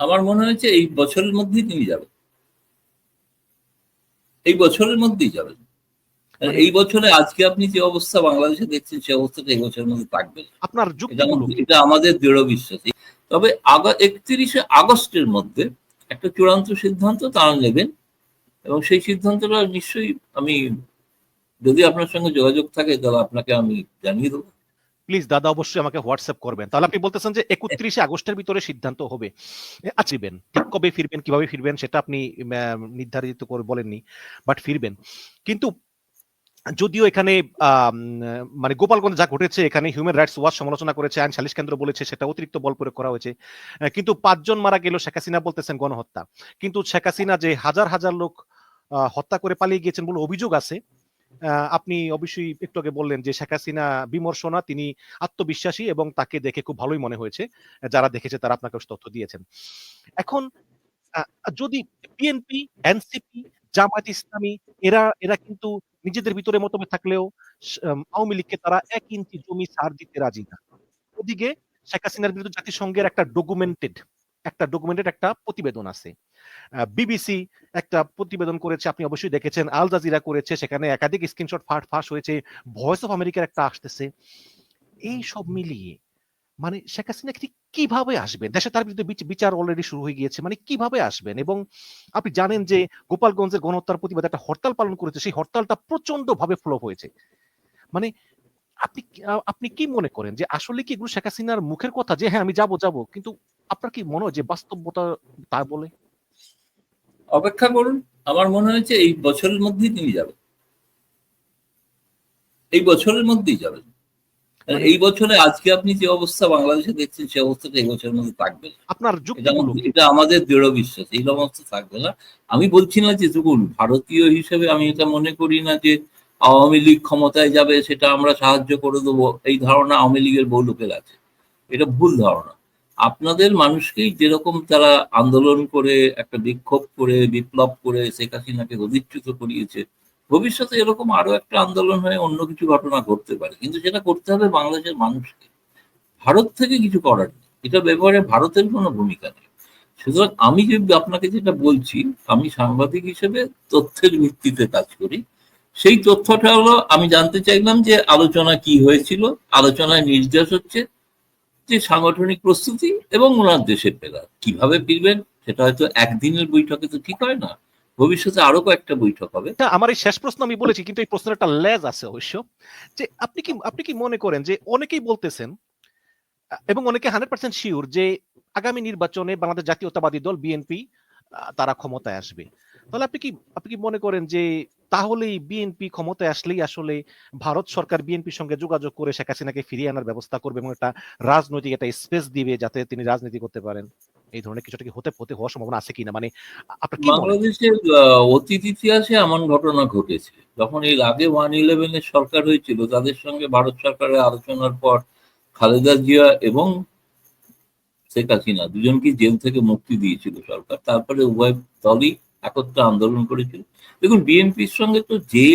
আমার মনে হয়েছে এই বছরের মধ্যেই তিনি যাবেন। এই বছরের মধ্যেই যাবেন। আর এই বছরে আজকে আপনি যে অবস্থা বাংলাদেশে দেখছেন সে অবস্থাটা এই বছরের মধ্যে থাকবে। আপনার এটা আমাদের দৃঢ় বিশ্বাস। তবে একত্রিশে আগস্টের মধ্যে একটা চূড়ান্ত সিদ্ধান্ত তারা নেবেন এবং সেই সিদ্ধান্তটা নিশ্চয়ই আমি যদি আপনার সঙ্গে যোগাযোগ থাকে তাহলে আপনাকে আমি জানিয়ে দেবো। প্লিজ দাদা অবশ্যই আমাকে হোয়াটসঅ্যাপ করবেন। তাহলে আপনি বলতেছেন যে একত্রিশে আগস্টের ভিতরে সিদ্ধান্ত হবে। আছিবেন ঠিক কবে ফিরবেন, কীভাবে ফিরবেন সেটা আপনি নির্ধারিত করে বলেননি বাট ফিরবেন। কিন্তু যদিও এখানে মানে গোপালগঞ্জ যা ঘটেছে, এখানে হিউম্যান রাইটস ওয়াচ সমালোচনা করেছে, আইন সালিশ কেন্দ্র বলেছে, সেটা অতিরিক্ত বল প্রয়োগ করা হয়েছে। কিন্তু পাঁচজন মারা গেল শেখ হাসিনা বলতেছেন গণহত্যা। কিন্তু শেখ হাসিনা যে হাজার হাজার লোক হত্যা করে পালিয়ে গিয়েছেন বলে অভিযোগ আছে আপনি অবশ্যই একটু আগে বললেন যে শেখ হাসিনা বিমর্ষনা, তিনি আত্মবিশ্বাসী এবং তাকে দেখে খুব ভালোই মনে হয়েছে। যারা দেখেছে তারা আপনাকে তথ্য দিয়েছেন। এখন যদি বিএনপি, এনসিপি, জামায়াত ইসলামী, এরা এরা কিন্তু নিজেদের ভিতরে মতভেদ থাকলেও আওয়ামী লীগকে তারা এক ইঞ্চি জমি ছাড় দিতে রাজি না। ওদিকে শেখ হাসিনার বিরুদ্ধে জাতিসংঘের একটা ডকুমেন্টেড একটা ডকুমেন্টেড একটা প্রতিবেদন আছে। বিবিসি একটা প্রতিবেদন করেছে আপনি অবশ্যই দেখেছেন আল জাজিরা করেছে সেখানে একাধিক স্ক্রিনশট ফাট ফাঁস হয়েছে ভয়েস অফ আমেরিকার একটা আসতেছে। এই সব মিলিয়ে মানে শেখ হাসিনা ঠিক কীভাবে আসবেন? দেশে তার বিরুদ্ধে বিচার অলরেডি শুরু হয়ে গিয়েছে মানে কীভাবে আসবেন? এবং আপনি জানেন যে গোপালগঞ্জের গণহত্যার প্রতিবাদে একটা হরতাল পালন করেছে সেই হরতালটা প্রচণ্ড ভাবে ফ্লপ হয়েছে। মানে আপনি আপনি কি মনে করেন যে আসলে কি এগুলো শেখ হাসিনার মুখের কথা যে হ্যাঁ আমি যাব যাব? কিন্তু আপনার কি মনে হয় যে বাস্তবতা তা বলে? অপেক্ষা করুন আমার মনে হয়েছে এই বছরের মধ্যেই তিনি যাবেন। এই বছরের মধ্যেই যাবেন। আর এই বছরে আজকে আপনি যে অবস্থা বাংলাদেশে দেখছেন সে অবস্থাটা এই বছরের মধ্যে থাকবে আপনার এটা আমাদের দৃঢ় বিশ্বাস এই অবস্থা থাকবে না। আমি বলছি না যে দেখুন ভারতীয় হিসেবে আমি এটা মনে করি না যে আওয়ামী লীগ ক্ষমতায় যাবে, সেটা আমরা সাহায্য করে দেবো, এই ধারণা আওয়ামী লীগের বহু লোকের আছে। এটা ভুল ধারণা। আপনাদের মানুষকেই যেরকম তারা আন্দোলন করে, একটা বিক্ষোভ করে, বিপ্লব করে, শেখ হাসিনাকে অধিচ্যুত করিয়েছে, ভবিষ্যতে এরকম আরও একটা আন্দোলন হয়ে অন্য কিছু ঘটনা ঘটতে পারে। কিন্তু সেটা করতে হবে বাংলাদেশের মানুষকে। ভারত থেকে কিছু করার নেই। এটা ব্যাপারে ভারতের কোনো ভূমিকা নেই। সুতরাং আমি যে আপনাকে যেটা বলছি, আমি সাংবাদিক হিসেবে তথ্যের ভিত্তিতে কাজ করি। সেই তথ্যটা হলো, আমি জানতে চাইলাম যে আলোচনা কি হয়েছিল, আলোচনায় নির্দেশ হচ্ছে যে সাংগঠনিক প্রস্তুতি এবং ওনার দেশে ফেরা কীভাবে ফিরবেন, সেটা হয়তো একদিনের বৈঠকে তো ঠিক হয় না, ভবিষ্যতে আরও কয়েকটা বৈঠক হবে। আমার এই শেষ প্রশ্ন আমি বলেছি, কিন্তু এই প্রশ্নের একটা লেজ আছে অবশ্য, যে আপনি কি আপনি কি মনে করেন যে অনেকেই বলতেছেন, এবং অনেকে হান্ড্রেড পার্সেন্ট শিওর যে আগামী নির্বাচনে বাংলাদেশ জাতীয়তাবাদী দল, বিএনপি তারা ক্ষমতায় আসবে। তাহলে আপনি কি আপনি কি মনে করেন যে তাহলেই বিএনপি ক্ষমতায় আসলেই আসলে ভারত সরকার বিএনপির সঙ্গে যোগাযোগ করে শেখ হাসিনাকে ফিরিয়ে আনার ব্যবস্থা করবে এবং একটা রাজনৈতিক একটা স্পেস দিবে যাতে তিনি রাজনীতি করতে পারেন। এই ধরনের কিছুটা কি হতে হতে হওয়ার সম্ভাবনা আছে কিনা? মানে বাংলাদেশের অতীত ইতিহাসে এমন ঘটনা ঘটেছে। যখন এর আগে ওয়ান ইলেভেনের সরকার হয়েছিল তাদের সঙ্গে ভারত সরকারের আলোচনার পর খালেদা জিয়া এবং শেখ হাসিনা দুজনকে জেল থেকে মুক্তি দিয়েছিল সরকার। তারপরে উভয় দলই একত্রে আন্দোলন করেছিল। দেখুন, বিএনপির সঙ্গে তো যে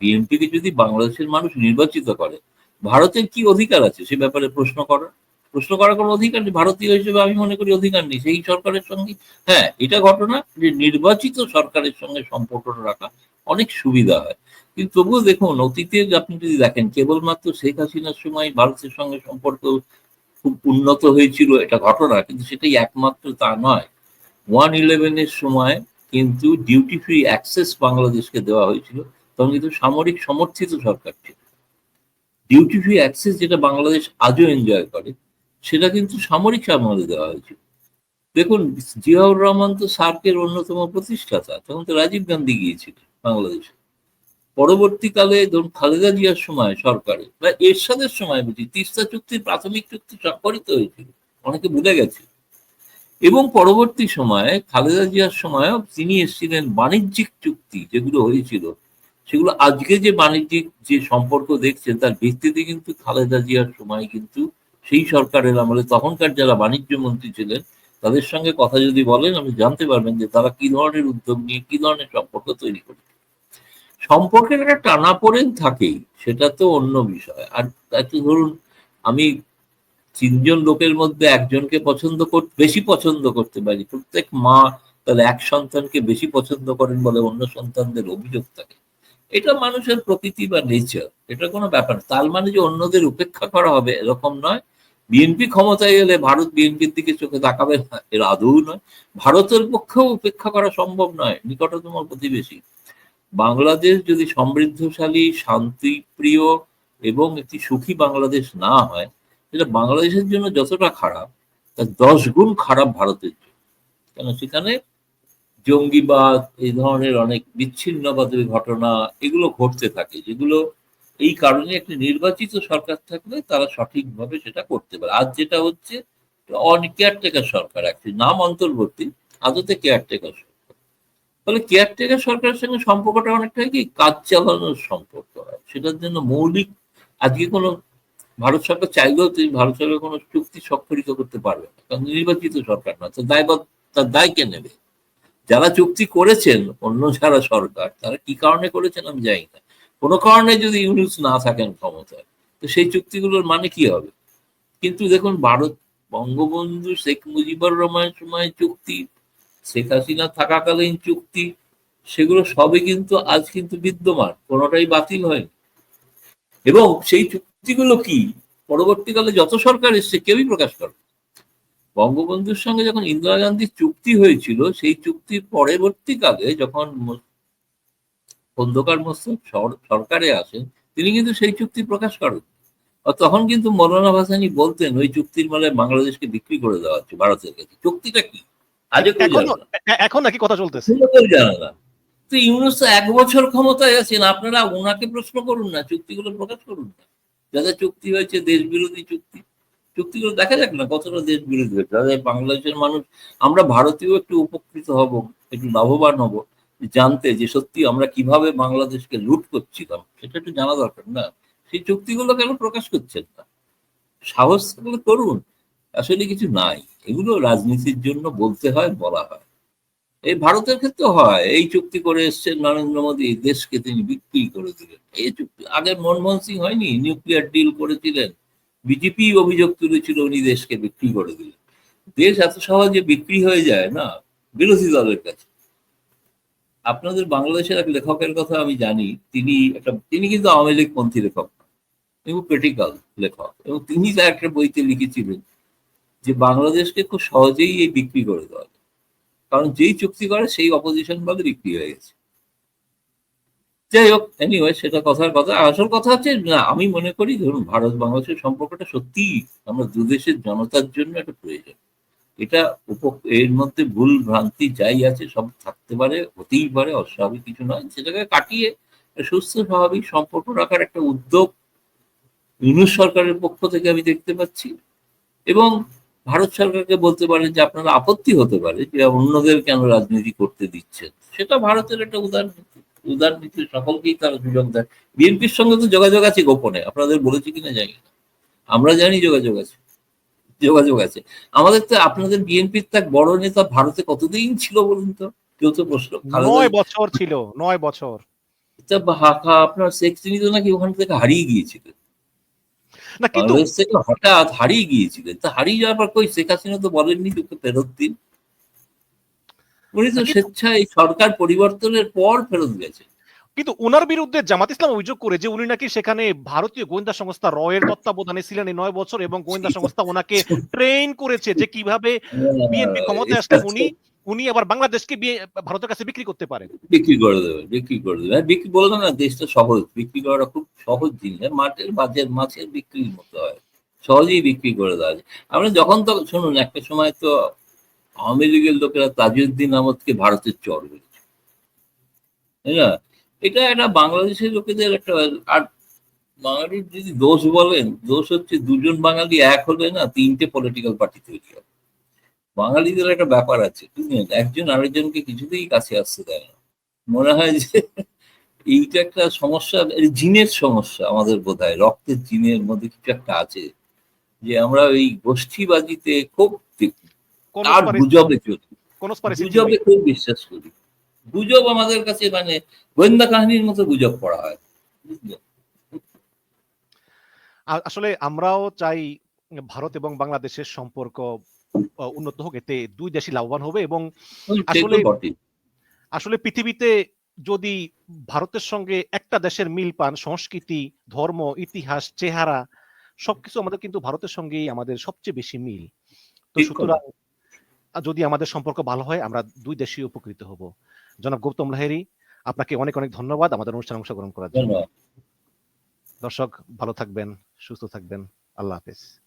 বিএনপিকে যদি বাংলাদেশের মানুষ নির্বাচিত করে, ভারতের কি অধিকার আছে সে ব্যাপারে প্রশ্ন করার? প্রশ্ন করার কোনো অধিকার নেই। ভারতীয় হিসেবে আমি মনে করি অধিকার নেই। সেই সরকারের সঙ্গে হ্যাঁ এটা ঘটনা যে নির্বাচিত সরকারের সঙ্গে সম্পর্ক রাখা অনেক সুবিধা হয়। কিন্তু তবুও দেখুন, অতীতে আপনি যদি দেখেন, কেবলমাত্র শেখ হাসিনার সময় ভারতের সঙ্গে সম্পর্ক খুব উন্নত হয়েছিল, এটা ঘটনা, কিন্তু সেটাই একমাত্র তা নয়। ওয়ান ইলেভেনের সময় কিন্তু ডিউটি ফ্রি অ্যাক্সেস বাংলাদেশকে দেওয়া হয়েছিল, তখন কিন্তু সামরিক সমর্থিত সরকার ছিল। ডিউটি ফ্রি অ্যাক্সেস যেটা বাংলাদেশ আজও এনজয় করে, সেটা কিন্তু সামরিক আমলে দেওয়া হয়েছিল। দেখুন, জিয়াউর রহমান তো সার্কের অন্যতম প্রতিষ্ঠাতা, তখন তো রাজীব গান্ধী গিয়েছিল বাংলাদেশে। পরবর্তীকালে ধরুন খালেদা জিয়ার সময় সরকারে বা এরশাদের সময় বুঝি, তিস্তা চুক্তির প্রাথমিক চুক্তি স্বাক্ষরিত হয়েছিল, অনেকে ভুলে গেছে। এবং পরবর্তী সময়ে, খালেদা জিয়ার সময়ও তিনি এসেছিলেন বাণিজ্যিক চুক্তি যেগুলো হয়েছিল। সেগুলো আজকে যে বাণিজ্যিক যে সম্পর্ক দেখছেন, তার ভিত্তিতে কিন্তু খালেদা জিয়ার সময় কিন্তু সেই সরকারের আমলে তখনকার যারা বাণিজ্য মন্ত্রী ছিলেন, তাদের সঙ্গে কথা যদি বলেন, আপনি জানতে পারবেন যে তারা কি ধরনের উদ্যোগ নিয়ে, কি ধরনের সম্পর্ক তৈরি করেছে। সম্পর্কের একটা টানাপোড়েন থাকেই, সেটা তো অন্য বিষয়। আর একটু ধরুন, আমি তিনজন লোকের মধ্যে একজনকে পছন্দ করতে বেশি পছন্দ করতে পারি। প্রত্যেক মা তাহলে এক সন্তানকে বেশি পছন্দ করেন বলে অন্য সন্তানদের অভিযোগ থাকে। এটা মানুষের প্রকৃতি বা নেচার এটা কোনো ব্যাপার। তার মানে যে অন্যদের উপেক্ষা করা হবে এরকম নয়। বিএনপি ক্ষমতায় এলে ভারত বিএনপির দিকে চোখে তাকাবে না, এর আদৌ নয়। ভারতের পক্ষেও উপেক্ষা করা সম্ভব নয়, নিকটতম প্রতিবেশী। বাংলাদেশ যদি সমৃদ্ধশালী, শান্তিপ্রিয় এবং একটি সুখী বাংলাদেশ না হয় সেটা বাংলাদেশের জন্য যতটা খারাপ, তার দশ গুণ খারাপ ভারতের জন্য। কেন? সেখানে জঙ্গিবাদ এই ধরনের অনেক বিচ্ছিন্নবাদের ঘটনা, এগুলো ঘটতে থাকে, যেগুলো এই কারণে একটি নির্বাচিত সরকার থাকলে তারা সঠিকভাবে সেটা করতে পারে। আজ যেটা হচ্ছে অন কেয়ারটেকার সরকার, একটি নাম অন্তর্বর্তী, আদতে কেয়ারটেকার সরকার। ফলে কেয়ারটেকার সরকারের সঙ্গে সম্পর্কটা অনেকটাই কি? কাজ চালানোর সম্পর্ক। হয় সেটার জন্য মৌলিক, আজকে কোনো ভারত সরকার চাইলেও তিনি ভারত সরকার কোনো চুক্তি স্বাক্ষরিত করতে পারবে না, কারণ নির্বাচিত সরকার না। তো দায়বদ্ধ তার দায় কে নেবে? যারা চুক্তি করেছেন অন্য যারা সরকার, তারা কি কারণে করেছেন আমি জানি না। কোনো কারণে যদি ইউনিস না থাকেন ক্ষমতায়, তো সেই চুক্তিগুলোর মানে কি হবে? কিন্তু দেখুন, ভারত বঙ্গবন্ধু শেখ মুজিবুর রহমানের সময় চুক্তি, শেখ হাসিনা থাকাকালীন চুক্তি, সেগুলো সবই কিন্তু আজ কিন্তু বিদ্যমান, কোনোটাই বাতিল হয়নি। এবং সেই চুক্তিগুলো কি? পরবর্তীকালে যত সরকার এসছে কেউই প্রকাশ করে বঙ্গবন্ধুর সঙ্গে যখন ইন্দিরা গান্ধীর চুক্তি হয়েছিল সেই চুক্তির পরবর্তীকালে যখন খন্দকার মোস্তফ সরকারে আসেন তিনি কিন্তু সেই চুক্তি প্রকাশ করেন। আর তখন কিন্তু মৌলানা ভাসানি বলতেন ওই চুক্তির মানে বাংলাদেশকে বিক্রি করে দেওয়া হচ্ছে ভারতের কাছে। চুক্তিটা কি? আজও এখন নাকি কথা চলতেছে। জানে না। তো ইউনুস এক বছর ক্ষমতায় আছেন আপনারা ওনাকে প্রশ্ন করুন না চুক্তিগুলো প্রকাশ করুন না। যাদের চুক্তি হয়েছে দেশ বিরোধী চুক্তি। চুক্তিগুলো দেখা যাক না, কতটা দেশ বিরোধী হয়েছে। তাদের বাংলাদেশের মানুষ, আমরা ভারতীয় একটু উপকৃত হব, একটু লাভবান হব জানতে যে সত্যি আমরা কীভাবে বাংলাদেশকে লুট করছিলাম, সেটা একটু জানা দরকার না। সেই চুক্তিগুলো কেন প্রকাশ করছেন না? সাহস করুন, আসলে কিছু নাই। এগুলো রাজনীতির জন্য বলতে হয়, বলা হয়। এই ভারতের ক্ষেত্রে হয়। এই চুক্তি করে এসছেন নরেন্দ্র মোদী, দেশকে তিনি বিক্রি করে দিলেন। এই চুক্তি আগে মনমোহন সিং হয়নি, নিউক্লিয়ার ডিল করেছিলেন। বিজেপি অভিযোগ তুলেছিল, উনি দেশকে বিক্রি করে দিলেন। দেশ এত সহজে বিক্রি হয়ে যায় না, বিরোধী দলের কাছে। আপনাদের বাংলাদেশের এক লেখকের কথা আমি জানি, তিনি একটা, তিনি কিন্তু আওয়ামী লীগ পন্থী লেখক। তিনি ক্রিটিক্যাল লেখক এবং তিনি তার একটা বইতে লিখেছিলেন যে, বাংলাদেশকে খুব সহজেই এই বিক্রি করে দেওয়া। কারণ যেই চুক্তি করে সেই অপোজিশন বলে বিক্রি হয়ে গেছে। যাই হোক এনিওয়ে সেটা কথার কথা। আসল কথা হচ্ছে, না, আমি মনে করি, ধরুন, ভারত বাংলাদেশের সম্পর্কটা সত্যি আমরা দুদেশের জনতার জন্য একটা প্রয়োজন। এটা উপ- এর মধ্যে ভুল ভ্রান্তি যাই আছে, সব থাকতে পারে, হতেই পারে, অস্বাভাবিক কিছু নয়। সেটাকে কাটিয়ে সুস্থ, স্বাভাবিক সম্পর্ক রাখার একটা উদ্যোগ ইউনুস সরকারের পক্ষ থেকে আমি দেখতে পাচ্ছি। এবং ভারত সরকারকে বলতে পারেন যে আপনারা আপত্তি হতে পারে যে অন্যদের কেন রাজনীতি করতে দিচ্ছেন। সেটা ভারতের একটা উদার নীতি। উদার নীতি সকলকেই তারা সুযোগ দেয়। বিএনপির সঙ্গে তো যোগাযোগ আছে গোপনে আপনাদের বলেছি কিনা জানি না। আমরা জানি যোগাযোগ আছে যোগাযোগ আছে। আমাদের তো আপনাদের বিএনপির তাক বড় নেতা ভারতে কতদিন ছিল বলুন তো? কেউ তো প্রশ্ন নয় বছর ছিল নয় বছর। আপনার শেখ তিনি তো নাকি ওখান থেকে হারিয়ে গিয়েছিলেন না কিন্তু হঠাৎ হারিয়ে গিয়েছিলেন তা হারিয়ে যাওয়ার পর কই শেখ হাসিনা তো বলেননি তোকে ফেরত দিন। উনি তো স্বেচ্ছায় সরকার পরিবর্তনের পর ফেরত গেছে। কিন্তু ওনার বিরুদ্ধে জামাত ইসলাম অভিযোগ করে যে উনি নাকি সেখানে ভারতীয় গোয়েন্দা সংস্থা রয়ের তত্ত্বাবধানে ছিলেন এই নয় বছর এবং গোয়েন্দা সংস্থা ওনাকে ট্রেন করেছে যে কীভাবে বিএনপি ক্ষমতায় আসলে উনি। উনি আবার বাংলাদেশকে ভারতের কাছে বিক্রি করতে পারেন। বিক্রি করে দেবে, বিক্রি করে দেবে। বিক্রি বললাম না, দেশটা সহজ। বিক্রি করাটা খুব সহজ জিনিস। মাঠের বাজার মাছের বিক্রির মতো হয়। সহজেই বিক্রি করে দেওয়া যায়। আমরা যখন তো, শুনুন, একটা সময় তো আওয়ামী লীগের লোকেরা তাজউদ্দিন আহমদকে ভারতের চর বলেছে। তাই না? এটা একটা বাংলাদেশের লোকেদের একটা, আর বাঙালির যদি দোষ বলেন, দোষ হচ্ছে দুজন বাঙালি এক হলে না তিনটে পলিটিক্যাল পার্টি তৈরি হয় বাঙালিদের একটা ব্যাপার আছে বুঝলেন? একজন আরেকজনকে কিছুতেই কাছে আসতে দেয় না। মনে হয় যে এইটা একটা সমস্যা জিনের সমস্যা আমাদের বোধ হয় রক্তের জিনের মধ্যে কিছু একটা আছে যে আমরা ওই গোষ্ঠীবাজিতে খুব আর গুজবে চলি গুজবে খুব বিশ্বাস করি। গুজব আমাদের কাছে মানে গোয়েন্দা কাহিনীর মতো গুজব পড়া হয় আসলে আমরাও চাই ভারত এবং বাংলাদেশের সম্পর্ক উন্নত হোক এতে দুই দেশই লাভবান হবে এবং আসলে- আসলে পৃথিবীতে যদি ভারতের সঙ্গে একটা দেশের মিল পান সংস্কৃতি ধর্ম ইতিহাস চেহারা সবকিছু আমাদের কিন্তু ভারতের সঙ্গেই আমাদের সবচেয়ে বেশি মিল। তো সুতরাং যদি আমাদের সম্পর্ক ভালো হয় আমরা দুই দেশই উপকৃত হব। জনাব গৌতম লাহেরি আপনাকে অনেক অনেক ধন্যবাদ আমাদের অনুষ্ঠানে অংশগ্রহণ করার জন্য। দর্শক ভালো থাকবেন সুস্থ থাকবেন। আল্লাহ হাফেজ।